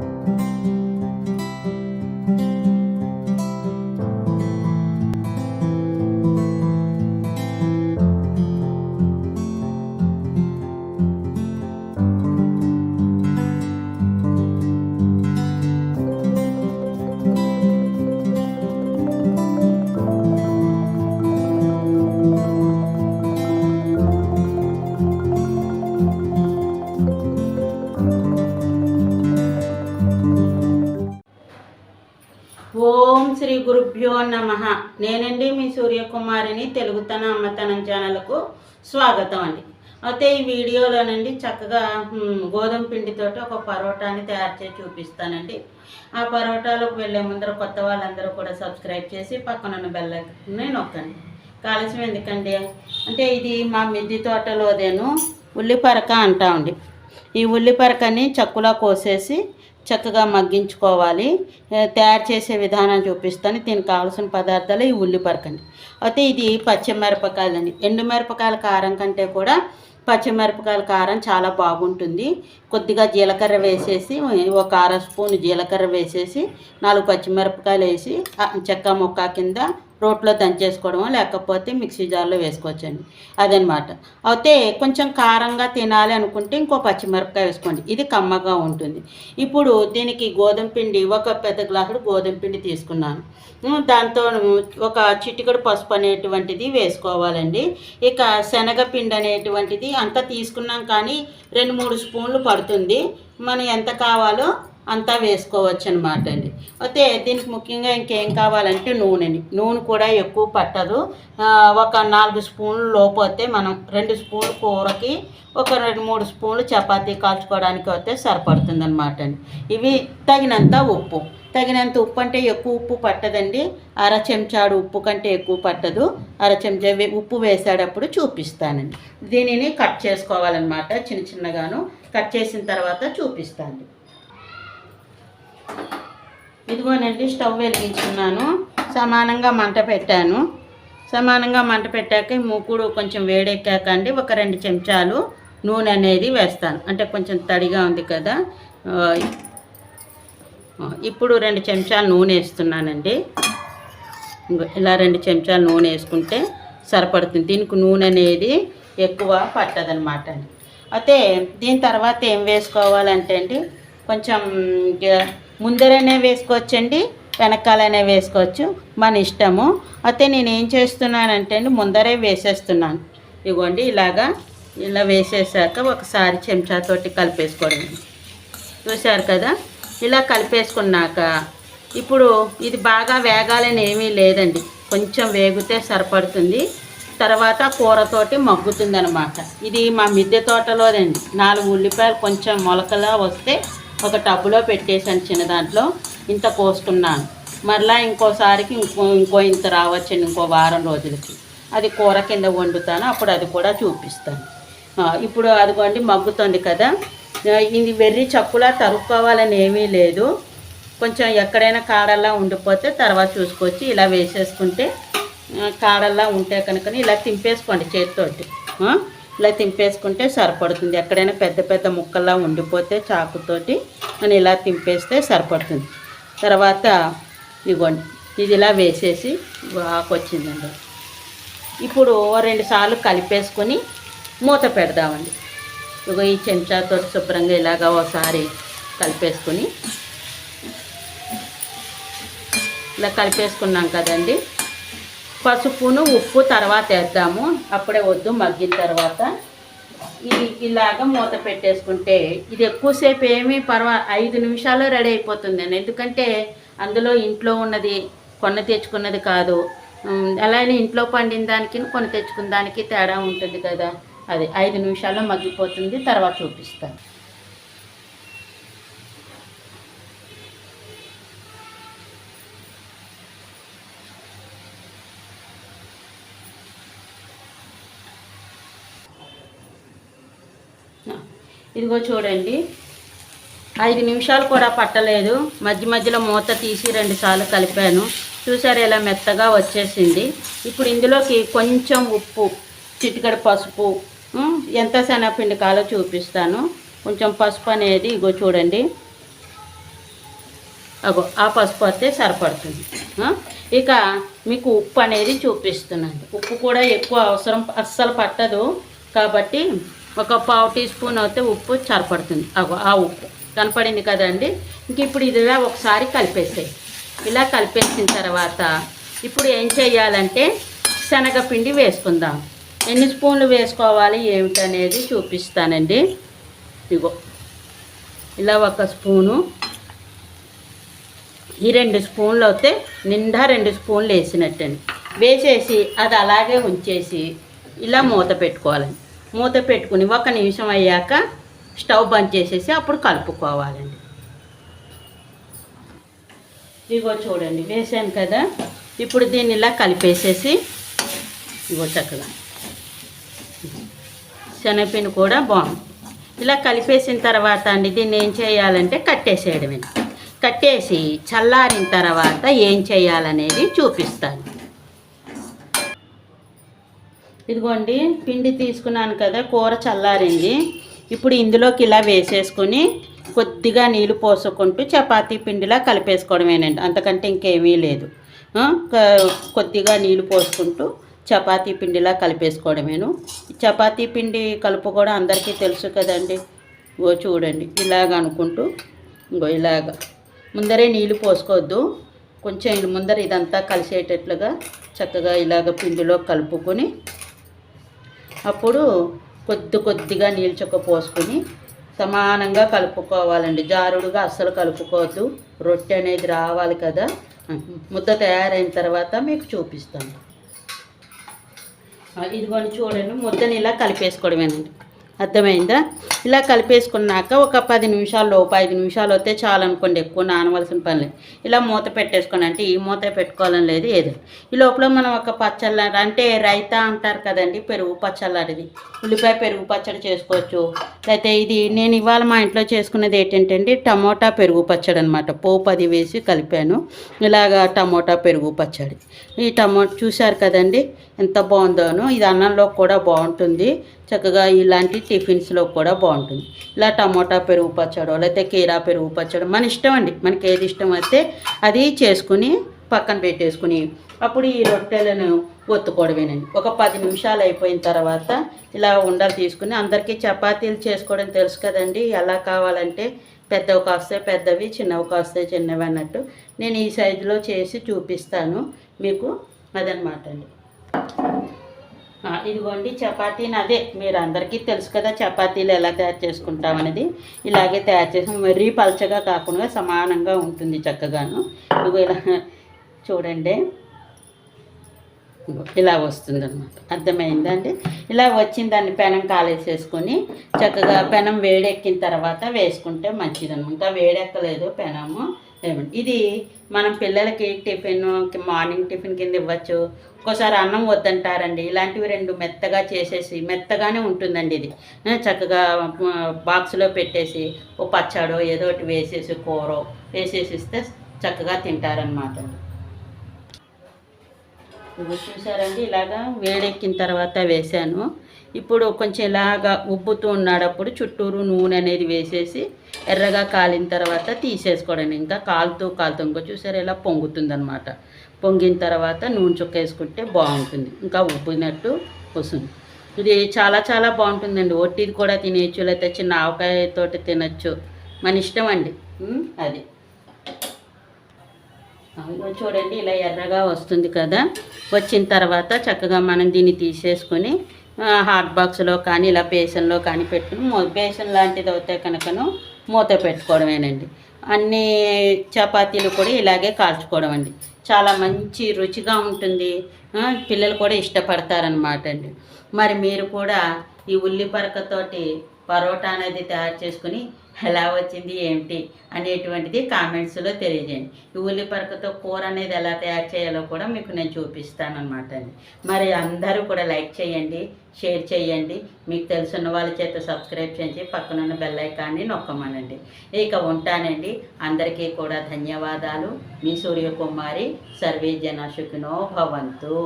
ఓం నమ. నేనండి మీ సూర్యకుమారిని తెలుగుతన అమ్మతనం ఛానల్కు స్వాగతం అండి. అయితే ఈ వీడియోలోనండి చక్కగా గోధుమ పిండితో ఒక పరోటాని తయారు చేసి చూపిస్తానండి. ఆ పరోటాలకు వెళ్ళే ముందర కొత్త వాళ్ళందరూ కూడా సబ్స్క్రైబ్ చేసి పక్కన ఉన్న నొక్కండి. కాలుష్యం ఎందుకండి? అంటే ఇది మా మిద్ది తోటలోదేను ఉల్లిపరక అంటామండి. ఈ ఉల్లిపరకని చక్కులా కోసేసి చక్కగా మగ్గించుకోవాలి. తయారు చేసే విధానం చూపిస్తాను. దీనికి కావాల్సిన పదార్థాలు ఈ ఉల్లిపరకండి అయితే ఇది పచ్చిమిరపకాయలండి. ఎండు మిరపకాయల కారం కంటే కూడా పచ్చిమిరపకాయల కారం చాలా బాగుంటుంది. కొద్దిగా జీలకర్ర వేసేసి ఒక అర స్పూన్ జీలకర్ర వేసేసి నాలుగు పచ్చిమిరపకాయలు వేసి చెక్క ముక్క కింద రోట్లో దంచేసుకోవడం లేకపోతే మిక్సీ జార్లో వేసుకోవచ్చండి. అదనమాట. అయితే కొంచెం కారంగా తినాలి అనుకుంటే ఇంకో పచ్చిమిరపకాయ వేసుకోండి. ఇది కమ్మగా ఉంటుంది. ఇప్పుడు దీనికి గోధుమ పిండి ఒక పెద్ద గ్లాసుడు గోధుమ పిండి తీసుకున్నాను. దాంతో ఒక చిటికడు పసుపు అనేటువంటిది వేసుకోవాలండి. ఇక శనగపిండి అనేటువంటిది అంతా తీసుకున్నాం కానీ రెండు మూడు స్పూన్లు పడుతుంది. మనం ఎంత కావాలో అంతా వేసుకోవచ్చు అనమాట అండి. అయితే దీనికి ముఖ్యంగా ఇంకేం కావాలంటే నూనెని నూనె కూడా ఎక్కువ పట్టదు. ఒక నాలుగు స్పూన్లు లోపోతే మనం రెండు స్పూన్లు కూరకి ఒక రెండు మూడు స్పూన్లు చపాతీ కాల్చుకోవడానికి అయితే సరిపడుతుంది అనమాట అండి. ఇవి తగినంత ఉప్పు. తగినంత ఉప్పు అంటే ఎక్కువ ఉప్పు పట్టదండి. అర చెంచాడు ఉప్పు కంటే ఎక్కువ పట్టదు. అర చెంచా ఉప్పు వేసేటప్పుడు చూపిస్తానండి. దీనిని కట్ చేసుకోవాలన్నమాట చిన్న చిన్నగాను. కట్ చేసిన తర్వాత చూపిస్తాను ఇదిగోనండి స్టవ్ వెలిగించుకున్నాను. సమానంగా మంట పెట్టాను. సమానంగా మంట పెట్టాక మూకుడు కొంచెం వేడెక్కాక అండి ఒక రెండు చెంచాలు నూనె అనేది వేస్తాను. అంటే కొంచెం తడిగా ఉంది కదా. ఇప్పుడు రెండు చెంచాలు నూనె వేస్తున్నానండి. ఇలా రెండు చెంచాలు నూనె వేసుకుంటే సరిపడుతుంది. దీనికి నూనె అనేది ఎక్కువ పట్టదనమాట అండి. అయితే దీని తర్వాత ఏం వేసుకోవాలంటే అండి కొంచెం ముందరనే వేసుకోవచ్చండి వెనకాలనే వేసుకోవచ్చు. మన ఇష్టము. అయితే నేను ఏం చేస్తున్నానంటే అండి ముందరే వేసేస్తున్నాను. ఇవ్వండి ఇలాగా ఇలా వేసేసాక ఒకసారి చెంచాతోటి కలిపేసుకోండి. చూశారు కదా? ఇలా కలిపేసుకున్నాక ఇప్పుడు ఇది బాగా వేగాలని ఏమీ లేదండి. కొంచెం వేగితే సరిపడుతుంది. తర్వాత కూరతోటి మగ్గుతుంది అనమాట ఇది మా మిద్దె తోటలోదండి. నాలుగు ఉల్లిపాయలు కొంచెం మొలకలా వస్తే ఒక టబ్బులో పెట్టేసాను చిన్న దాంట్లో. ఇంత కోసుకున్నాను మరలా ఇంకోసారికి ఇంకో ఇంకో ఇంత రావచ్చండి ఇంకో వారం రోజులకి. అది కూర కింద వండుతాను అప్పుడు అది కూడా చూపిస్తాను. ఇప్పుడు అదిగోండి మగ్గుతుంది కదా. ఇది వెర్రి చప్పులా తరుక్కోవాలని ఏమీ లేదు. కొంచెం ఎక్కడైనా కాడల్లా ఉండిపోతే తర్వాత చూసుకొచ్చి ఇలా వేసేసుకుంటే కాడల్లా ఉంటే కనుక ఇలా తింపేసుకోండి చేతితోటి. ఇలా తింపేసుకుంటే సరిపడుతుంది. ఎక్కడైనా పెద్ద పెద్ద ముక్కల్లా ఉండిపోతే చాకుతోటి మనం ఇలా తింపేస్తే సరిపడుతుంది. తర్వాత ఇదిగోండి ఇది ఇలా వేసేసి వచ్చిందండి. ఇప్పుడు రెండు సార్లు కలిపేసుకొని మూత పెడదామండి. ఇగో ఈ చెంచాతో శుభ్రంగా ఇలాగా ఒకసారి కలిపేసుకొని ఇలా కలిపేసుకున్నాం కదండి. పసుపును ఉప్పు తర్వాత వేద్దాము. అప్పుడే వద్దు మగ్గిన తర్వాత. ఇది ఇలాగ మూత పెట్టేసుకుంటే ఇది ఎక్కువసేపు ఏమీ పర్వా ఐదు నిమిషాల్లో రెడీ అయిపోతుంది ఎందుకంటే అందులో ఇంట్లో ఉన్నది కొన్న తెచ్చుకున్నది కాదు. అలానే ఇంట్లో పండిన దానికి కొన్ని తెచ్చుకున్న దానికి తేడా ఉంటుంది కదా. అది ఐదు నిమిషాల్లో మగ్గిపోతుంది. తర్వాత చూపిస్తాను. ఇదిగో చూడండి. ఐదు నిమిషాలు కూడా పట్టలేదు. మధ్య మధ్యలో మూత తీసి రెండు సార్లు కలిపాను. చూసారు ఇలా మెత్తగా వచ్చేసింది. ఇప్పుడు ఇందులోకి కొంచెం ఉప్పు చిటికడ పసుపు ఎంత శనగపిండి కాలో చూపిస్తాను. కొంచెం పసుపు అనేది ఇగో చూడండి. అగో ఆ పసుపు వస్తే సరిపడుతుంది. ఇక మీకు ఉప్పు అనేది చూపిస్తున్నాను. ఉప్పు కూడా ఎక్కువ అవసరం అస్సలు పట్టదు. కాబట్టి ఒక పావు టీ స్పూన్ అయితే ఉప్పు సరిపడుతుంది. అగో ఆ ఉప్పు. కనపడింది కదండి? ఇంక ఇప్పుడు ఇదిలా ఒకసారి కలిపేసాయి. ఇలా కలిపేసిన తర్వాత ఇప్పుడు ఏం చేయాలంటే శనగపిండి వేసుకుందాం. ఎన్ని స్పూన్లు వేసుకోవాలి ఏమిటనేది చూపిస్తానండి. ఇగో ఇలా ఒక స్పూను. ఈ రెండు స్పూన్లు అయితే నిండా రెండు స్పూన్లు వేసినట్టండి. వేసేసి అది అలాగే ఉంచేసి ఇలా మూత పెట్టుకోవాలండి. మూత పెట్టుకుని ఒక నిమిషం అయ్యాక స్టవ్ బంద్ చేసేసి అప్పుడు కలుపుకోవాలండి. ఇగో చూడండి వేసాను కదా? ఇప్పుడు దీన్ని ఇలా కలిపేసేసి ఇగో చక్కగా. శనగపిండి కూడా బాగుంది. ఇలా కలిపేసిన తర్వాత అండి దీన్ని ఏం చేయాలంటే కట్టేసేయడమే. కట్టేసి చల్లారిన తర్వాత ఏం చేయాలనేది చూపిస్తాను. ఇదిగోండి పిండి తీసుకున్నాను కదా కూర చల్లారింది. ఇప్పుడు ఇందులోకి ఇలా వేసేసుకొని కొద్దిగా నీళ్ళు పోసుకుంటూ చపాతీ పిండిలా కలిపేసుకోవడమేనండి. అంతకంటే ఇంకేమీ లేదు. కొద్దిగా నీళ్ళు పోసుకుంటూ చపాతీ పిండిలా కలిపేసుకోవడమేను. చపాతీ పిండి కలుపు కూడా అందరికీ తెలుసు కదండి. ఓ చూడండి ఇలాగ అనుకుంటూ ఇంకో ఇలాగ. ముందరే నీళ్ళు పోసుకోవద్దు. కొంచెం ముందర ఇదంతా కలిసేటట్లుగా చక్కగా ఇలాగ పిండిలో కలుపుకొని అప్పుడు కొద్ది కొద్దిగా నీళ్ళు చుక్క పోసుకొని సమానంగా కలుపుకోవాలండి. జారుడుగా అస్సలు కలుపుకోవద్దు. రొట్టె అనేది రావాలి కదా. ముద్ద తయారైన తర్వాత మీకు చూపిస్తాను. ఇదిగోని చూడండి ముద్దని ఇలా కలిపేసుకోవడమేనండి. అర్థమైందా? ఇలా కలిపేసుకున్నాక ఒక పది నిమిషాలు లోపు ఐదు నిమిషాలు వస్తే చాలు అనుకోండి ఎక్కువ నానవలసిన పని లేదు. ఇలా మూత పెట్టేసుకోండి. అంటే ఈ మూత పెట్టుకోవాలని లేదు ఏదో ఈ లోపల మనం ఒక పచ్చళ్ళ అంటే రైతా అంటారు కదండి పెరుగు పచ్చళ్ళది ఉల్లిపాయ పెరుగు పచ్చడి చేసుకోవచ్చు. అయితే ఇది నేను ఇవాళ మా ఇంట్లో చేసుకున్నది ఏంటంటే టమోటా పెరుగు పచ్చడి అనమాట పోపు అది వేసి కలిపాను. ఇలాగా టమోటా పెరుగు పచ్చడి. ఈ టమోటా చూశారు కదండి ఎంత బాగుందోనో ఇది అన్నంలో కూడా బాగుంటుంది. చక్కగా ఇలాంటి టిఫిన్స్లో కూడా బాగుంటుంది ఇలా టమోటా పెరుగు పచ్చడో లేకపోతే కీరా పెరుగు పచ్చడి మన ఇష్టం అండి. మనకి ఏది ఇష్టం అయితే అది చేసుకుని పక్కన పెట్టేసుకుని అప్పుడు ఈ రొట్టెలను ఒత్తుకోవడమేనండి. ఒక పది నిమిషాలు అయిపోయిన తర్వాత ఇలా ఉండలు తీసుకుని అందరికీ చపాతీలు చేసుకోవడం తెలుసు కదండి. ఎలా కావాలంటే పెద్దవి కాస్తే పెద్దవి చిన్నవి కాస్తే చిన్నవి అన్నట్టు నేను ఈ సైజులో చేసి చూపిస్తాను. మీకు అదనమాట అండి. ఇదిగోండి చపాతీని అదే మీరు అందరికీ తెలుసు కదా చపాతీలు ఎలా తయారు చేసుకుంటాం అనేది. ఇలాగే తయారు చేసి మరీ పలచగా కాకుండా సమానంగా ఉంటుంది చక్కగాను. ఇదిగో ఇలా చూడండి. ఇలా వస్తుంది అనమాట అర్థమైందా అండి? ఇలా వచ్చిన దాన్ని పెనం కాలేసేసుకొని చక్కగా పెనం వేడెక్కిన తర్వాత వేసుకుంటే మంచిదన్నమాట. ఇంకా వేడెక్కలేదు పెనము. ఇది మనం పిల్లలకి టిఫిన్ మార్నింగ్ టిఫిన్ కింద ఇవ్వచ్చు. ఒక్కోసారి అన్నం వద్దంటారండి. ఇలాంటివి రెండు మెత్తగా చేసేసి మెత్తగానే ఉంటుందండి ఇది. చక్కగా బాక్స్లో పెట్టేసి ఓ పచ్చడో ఏదో ఒకటి వేసేసి కూర వేసేసి ఇస్తే చక్కగా తింటారనమాట ఇవి చూసారండి ఇలాగా వేడెక్కిన తర్వాత వేసాను ఇప్పుడు కొంచెం ఇలాగా ఉబ్బుతూ ఉన్నాడప్పుడు చుట్టూరు నూనె అనేది వేసేసి ఎర్రగా కాలిన తర్వాత తీసేసుకోవడం. ఇంకా కాలుతూ కాలుతూ ఇంకో చూసారు ఇలా పొంగుతుంది అనమాట పొంగిన తర్వాత నూనె చుక్క వేసుకుంటే బాగుంటుంది. ఇంకా ఉబ్బినట్టు వస్తుంది. ఇది చాలా చాలా బాగుంటుందండి. ఒట్టిది కూడా తినేయచ్చు లేకపోతే చిన్న ఆవకాయతో తినచ్చు. మన ఇష్టం అండి. అది. చూడండి ఇలా ఎర్రగా వస్తుంది కదా. వచ్చిన తర్వాత చక్కగా మనం దీన్ని తీసేసుకొని హాట్ బాక్స్లో కానీ ఇలా బేసన్లో కానీ పెట్టుకుని బేసన్ లాంటిది అయితే కనుకను మూత పెట్టుకోవడమేనండి. అన్ని చపాతీలు కూడా ఇలాగే కాల్చుకోవడం అండి చాలా మంచి రుచిగా ఉంటుంది. పిల్లలు కూడా ఇష్టపడతారనమాట అండి మరి మీరు కూడా ఈ ఉల్లి పరకతోటి పరోటా అనేది తయారు చేసుకుని ఎలా వచ్చింది ఏమిటి అనేటువంటిది కామెంట్స్లో తెలియజేయండి. ఈ ఉల్లి పరకతో కూర అనేది ఎలా తయారు చేయాలో కూడా మీకు నేను చూపిస్తాను అనమాట అండి. మరి అందరూ కూడా లైక్ చేయండి షేర్ చేయండి. మీకు తెలుసున్న వాళ్ళ చేత సబ్స్క్రైబ్ చేసి పక్కనున్న బెల్ ఐకాన్ని నొక్కమనండి. ఇక ఉంటానండి. అందరికీ కూడా ధన్యవాదాలు. మీ సూర్యకుమారి సర్వే జన భవంతు.